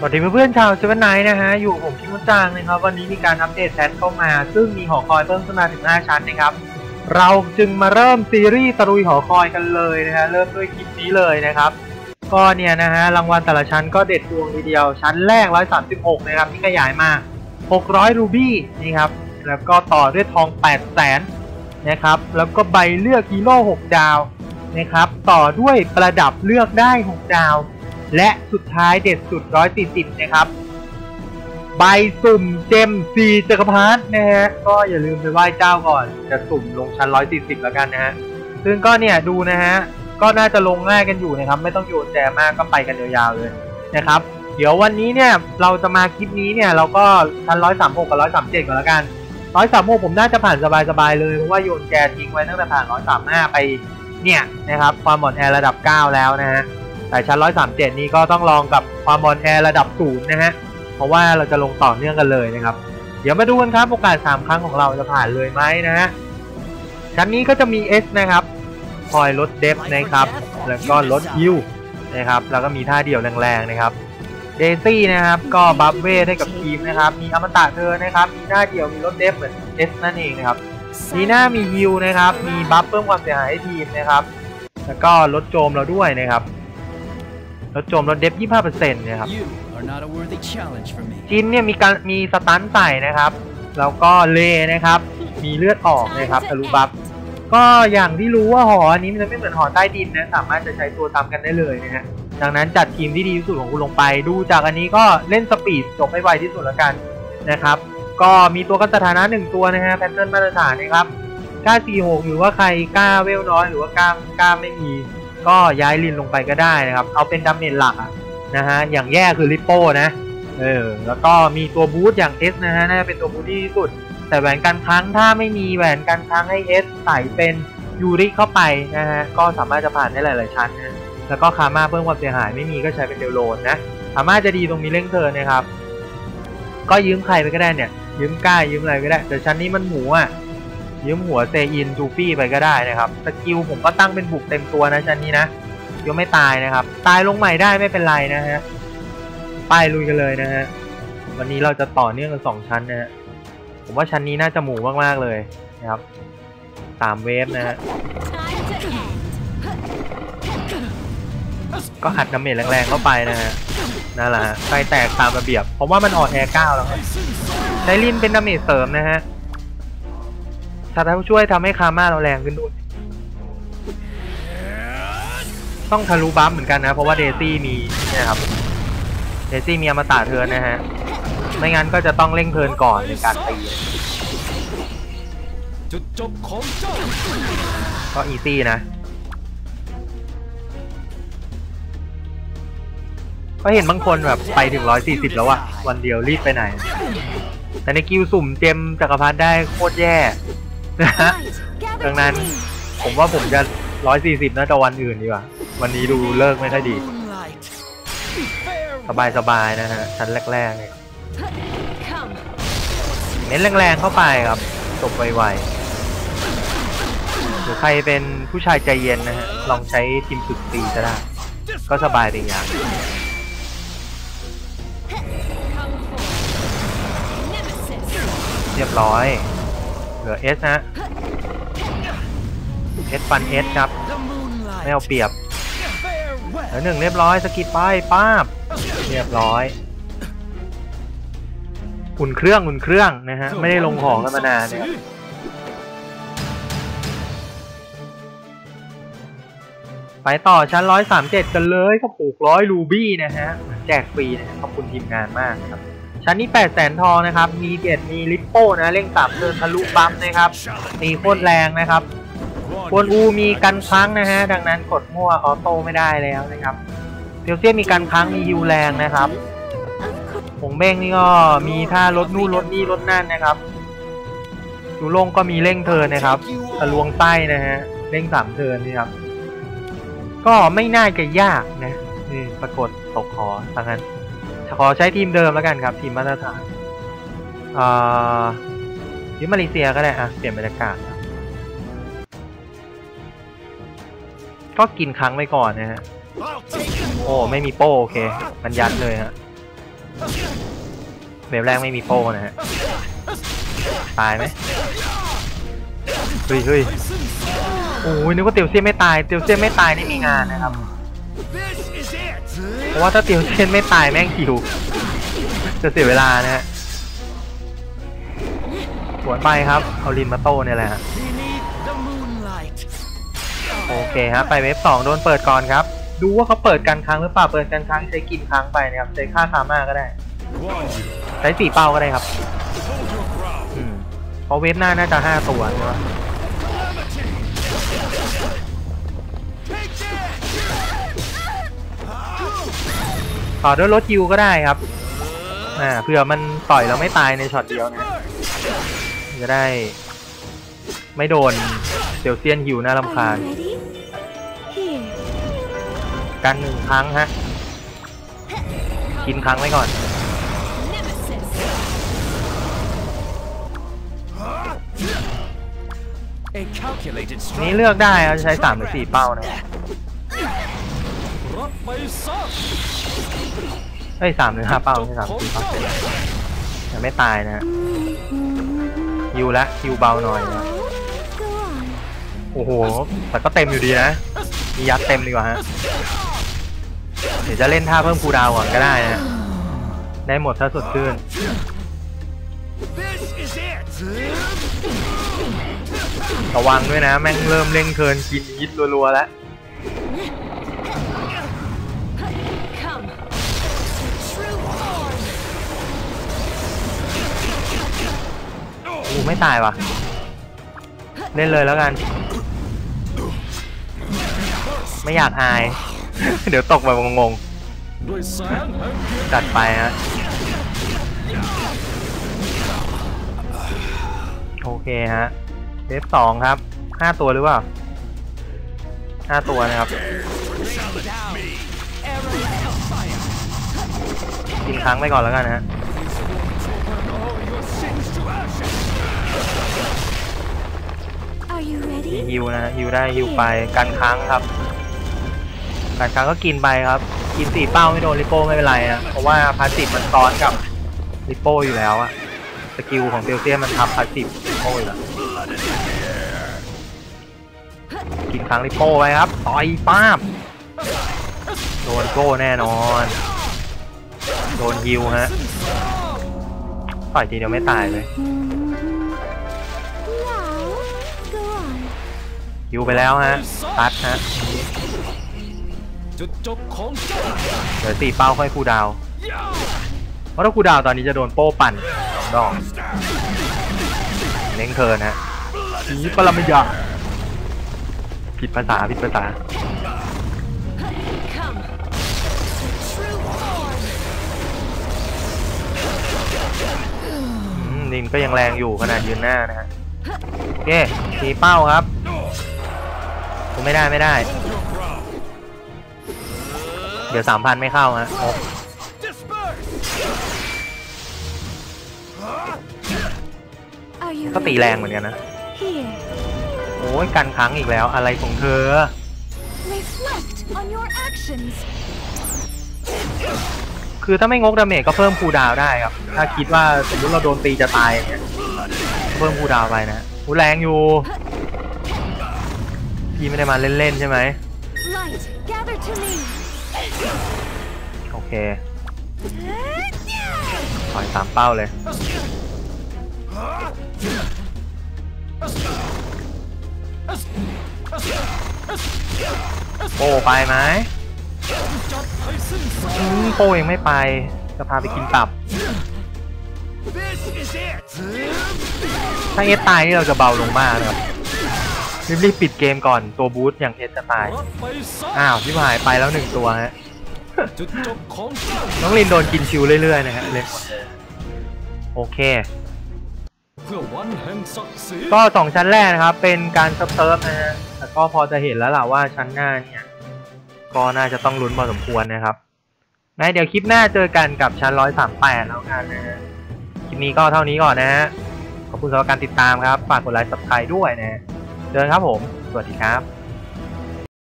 สวัสดีเพื่อนๆชาวเซเว่นไนท์นะฮะ อยู่ผมคิมมุจางนะครับ วันนี้มีการอัปเดตแพทเข้ามา ซึ่งมีหอคอยเพิ่มขึ้นมาถึง 5 ชั้นนะครับ เราจึงมาเริ่มซีรีส์ตะลุยหอคอยกันเลยนะฮะ เริ่มด้วยคลิปนี้เลยนะครับ ก็เนี่ยนะฮะ รางวัลแต่ละชั้นก็เด็ดดวงทีเดียว ชั้นแรก 136 นะครับ ที่ขยายมา 600 รูบี้นี่ครับ แล้วก็ต่อด้วยทอง 8 0 0แสนนะครับ แล้วก็ใบเลือกฮีโร่6ดาวนะครับ ต่อด้วยประดับเลือกได้ 6 ดาว และสุดท้ายเด็ดสุด 140 นะครับ ใบสุ่มเจมซีจักรพรรดินะฮะ ก็อย่าลืมไปไหว้เจ้าก่อน จะสุ่มลงชั้น 140 แล้วกันนะฮะ ซึ่งก็เนี่ยดูนะฮะ ก็น่าจะลงง่ายกันอยู่นะครับ ไม่ต้องโยนแจมากก็ไปกันยาวๆเลยนะครับ เดี๋ยววันนี้เนี่ยเราจะมาคลิปนี้เนี่ยเราก็ชั้น 136 กับ 137ก่อนแล้วกัน 136 ผมน่าจะผ่านสบายๆเลย เพราะว่าโยนแจทิ้งไว้ตั้งแต่ผ่าน 135 ไปเนี่ยนะครับความหมดแอร์ระดับ 9 แล้วนะฮะ แต่ชั้น 137 นี้ก็ต้องลองกับความบอลแอร์ระดับศูนย์นะฮะ เพราะว่าเราจะลงต่อเนื่องกันเลยนะครับ เดี๋ยวมาดูกันครับโอกาส 3 ครั้งของเราจะผ่านเลยไหมนะฮะ ชั้นนี้ก็จะมี S นะครับ คอยลดเดฟนะครับ แล้วก็ลดฮิวนะครับ แล้วก็มีท่าเดี่ยวแรงๆนะครับ เดซี่นะครับ ก็บัฟเวทให้กับทีมนะครับ มีอมตะเธอนะครับ มีท่าเดี่ยว มีลดเดฟเหมือน S นั่นเองนะครับ มีหน้ามีฮิวนะครับ มีบัฟเพิ่มความเสียหายให้ทีมนะครับ แล้วก็ลดโจมเราด้วยนะครับ ลดโจมลดเดฟ25%นะครับ You are not a worthy challenge for me. จินเนี่ยมีการมีสตันใส่นะครับ แล้วก็เลนะครับ มีเลือดออกนะครับทะลุบัฟก็อย่างที่รู้ว่าหออันนี้มันจะไม่เหมือนหอใต้ดินนะสามารถจะใช้ตัวซ้ำกันได้เลยนะฮะดังนั้นจัดทีมที่ดีที่สุดของคุณลงไป ดูจากอันนี้ก็เล่นสปีดจบให้ไวที่สุดแล้วกันนะครับ ก็มีตัวกันสถานะหนึ่งตัวนะฮะแพทเทิร์นมาตรฐานนะครับกล้า46หรือว่าใครกล้าเวลน้อยหรือว่ากล้ากล้าไม่มี ก็ย้ายลินลงไปก็ได้นะครับ เอาเป็นดาเมจหลักนะฮะ อย่างแย่คือลิปโป้นะ เออ แล้วก็มีตัวบูทอย่าง S นะฮะ น่าจะเป็นตัวบูทที่ดีสุด แต่แหวนกันครั้งถ้าไม่มีแหวนกันครั้งให้ S ใส่เป็นยูริเข้าไปนะฮะ ก็สามารถจะผ่านได้หลายๆชั้นนะ แล้วก็คาม่าเพิ่มความเสียหายไม่มีก็ใช้เป็นเดลโลนนะสามารถจะดีตรงมีเร่งเทิร์นนะครับ ก็ยืมใครไปก็ได้เนี่ย ยืมก้ายืมอะไรก็ได้ แต่ชั้นนี้มันหมูอะ ยืมหัวเซอินจูฟี่ไปก็ได้นะครับสกิลผมก็ตั้งเป็นบุกเต็มตัวนะชั้นนี้นะยังไม่ตายนะครับ ตายลงใหม่ได้ไม่เป็นไรนะฮะไปลุยกันเลยนะฮะวันนี้เราจะต่อเนื่องกันสองชั้นนะฮะผมว่าชั้นนี้น่าจะหมูมากๆเลยนะครับสามเวฟนะฮะก็อัดน้ำเมจแรงๆเข้าไปนะฮะนั่นแหละฮะไฟแตกตามระเบียบ เพราะว่ามันออนแอร์เก้าแล้วครับใช้ลินเป็นดาเมจเสริมนะฮะ ถ้าท่าช่วยทำให้คาม่าเราแรงขึ้นด้วย ต้องทะลุบัฟเหมือนกันนะ เพราะว่าเดซี่มีเนี่ยครับ เดซี่มีอมตะเทินนะฮะ ไม่งั้นก็จะต้องเร่งเทินก่อนในการตีจุดจบของเจ้าก็อีซี่นะ ก็เห็นบางคนแบบไปถึง 140 แล้วอะวันเดียวรีบไปไหน แต่ในกิวสุ่มเจมจักรพรรดิได้โคตรแย่ นะฮะดังนั้นผมว่าผมจะ140น่าจะวันอื่นดีกว่า วันนี้ดูเลิกไม่ค่อยดี สบายสบายๆนะฮะ ชั้นแรกๆเนี่ยเน้นแรงๆเข้าไปครับจบไวๆหรือใครเป็นผู้ชายใจเย็นนะฮะ ลองใช้ทีมฝึกตีก็ได้ ก็สบายดีอย่างเรียบร้อย เหลือ S นะ S ฟัน S ครับ The moonlight. ไม่เอาเปรียบ Farewell. เหลือหนึ่งเรียบร้อยสกิดไปป้าบ เรียบร้อยอุ่นเครื่องอุ่นเครื่องนะฮะ ไม่ได้ลงของกันมานานเนี่ยครับไปต่อชั้น 137 กันเลยก็ปลูกร้อยรูบี้นะฮะเหมือนแจกฟรีนะฮะขอบคุณทีมงานมากครับ ชั้นนี้ 8 แสนทองนะครับ มีเกตมีลิปโป้นะเร่งสามเดินทะลุปั๊มนะครับตีโคตรแรงนะครับกวนอูมีกันค้างนะฮะ ดังนั้นกดมั่วออโต้ไม่ได้แล้วนะครับเทียวเซียมีกันค้างมีฮิวแรงนะครับผงเบ้งนี่ก็มีท่ารถนู่นรถนี่รถนั่นนะครับดูลงก็มีเร่งเทินนะครับทะลวงไส้นะฮะเร่งสามเทินนี่ครับ ก็ไม่น่าจะยากนะนี่ปรากฏตกขอทางนั้น ขอใช้ทีมเดิมแล้วกันครับ ทีมมาตรฐานอ่ายุมาเลเซียก็ได้อะเปลี่ยนบรรยากาศก็กินครั้งไปก่อนนะฮะ โอ้ ไม่มีโป้โอเค มันยัดเลยฮะเวฟแรกไม่มีโป้นะฮะ ตายไหมเฮ้ยเฮ้ยโอ้ยนึกว่าเตียวเซียไม่ตาย เตียวเซียไม่ตายนี่มีงานนะครับ เพราะว่าถ้าตียวเซียนไม่ตายแม่งคิว จะเสียเวลานะฮะสวนไปครับ เอาลินมาโต้เนี่ยแหละโอเคครับไปเว็บสองโดนเปิดก่อนครับ ดูว่าเขาเปิดกันครั้งหรือเปล่าเปิดกันครั้งใช้กินครั้งไปนะครับใช้ค่าคาม่าก็ได้ ใช้สี่เป้าก็ได้ครับอืมเพราะเว็บหน้าน่าจะห้าตัวใช่ไหม ต่อด้วยรถยิวก็ได้ครับ อ่าเผื่อมันต่อยแล้วไม่ตายในช็อตเดียวนะจะได้ ไม่โดนเซลเซียนฮิวน่ารำคาญ Are you ready? Here. กันหนึ่งครั้งฮะ กินครั้งไว้ก่อน Nemesis. A calculated นี้ strike เลือกได้ครับจะใช้สามหรือสี่เป้านะรับ ไปซะเอ้ยสามหรือห้าเป้าไม่ใช่สามสี่เป้าแต่ไม่ตายนะฮะฮิวละฮิวเบาหน่อยนะโอ้โหแต่ก็เต็มอยู่ดีนะมียัดเต็มดีกว่าฮะเดี๋ยวจะเล่นท่าเพิ่มคูดาวก่อนก็ได้นะได้หมดถ้าสดชื่นระวังด้วยนะ แม่งเริ่มเล่งเคินกินยิดรัวๆแล้ว กูไม่ตายว่ะ เล่นเลยแล้วกัน ไม่อยากอาย เดี๋ยวตกแบบงงด้วยแสงแห่งเกียรติๆจัดไปฮะ โอเคฮะเวฟสองครับห้าตัวหรือเปล่าห้าตัวนะครับกินครั้งไปก่อนแล้วกันนะฮะ มีฮิวนะฮะฮิวได้ฮิวไปกันค้างครับกันค้างก็กินไปครับ กินสี่เป้าไม่โดนริโป้ไม่เป็นไรนะเพราะว่าพาสติฟมันซ้อนกับริโป้อยู่แล้วอะสกิลของเซลเซียมันทับพาสติฟริโป้อยู่แล้วกินค้างริโป้ไว้ครับต่อยป้าบโดนโก้แน่นอน โดนฮิวฮะต่อยทีเดียวไม่ตายเลย ฮิวไปแล้วฮะตัดฮะจุดจบของเจ้าเหลือสี่เป้าค่อยคูลดาวน์เพราะถ้าคูลดาวน์ตอนนี้จะโดนโป้ปั่นสองดอกเล้งเคินฮะผีปรมยาผิดภาษาผิดภาษา Come. True form. อืมนินก็ยังแรงอยู่ขนาดยืนหน้านะฮะโอเคสี่เป้าครับ กูไม่ได้ไม่ได้ เดี๋ยวสามพันไม่เข้าฮะโอ้ disperse Are you ก็ตี ready? แรงเหมือนกันนะ Here. โอ้ยกันค้างอีกแล้วอะไรของเธอ Reflect on your actions. คือถ้าไม่งกดาเมจก็เพิ่มคูลดาวน์ได้ครับ ถ้าคิดว่าสมมติเราโดนตีจะตายอย่างเงี้ยก็เพิ่มคูลดาวน์ไปนะกูแรงอยู่ พี่ไม่ได้มาเล่นๆใช่ไหม Light, gather to me. โอเคปล่อยสามเป้าเลยโป้ไปไหมจัดให้สิ้นซากอืมโป้ยังไม่ไป จะพาไปกินตับ This is it ถ้าเอสตายนี่เราจะเบาลงมากนะครับ รีบๆปิดเกมก่อนตัวบูทอย่างเอสจะตายรับไปอ้าวที่หายไปแล้วหนึ่งตัวฮะจุดจบของน้องลินโดนกินชิวเรื่อยๆนะฮะเลยโอเค ก็สองชั้นแรกนะครับ เป็นการซิร์ฟเซิร์ฟนะฮะแต่ก็พอจะเห็นแล้วล่ะว่าชั้นหน้าเนี่ย ก็น่าจะต้องลุ้นพอสมควรนะครับงั้นเดี๋ยวคลิปหน้าเจอกันกับชั้นร้อยสามแปดแล้วกันนะฮะ คลิปนี้ก็เท่านี้ก่อนนะฮะ ขอบคุณสำหรับการติดตามครับ ฝากกดไลค์ subscribe ด้วยนะฮะ เจอกันครับผม สวัสดีครับ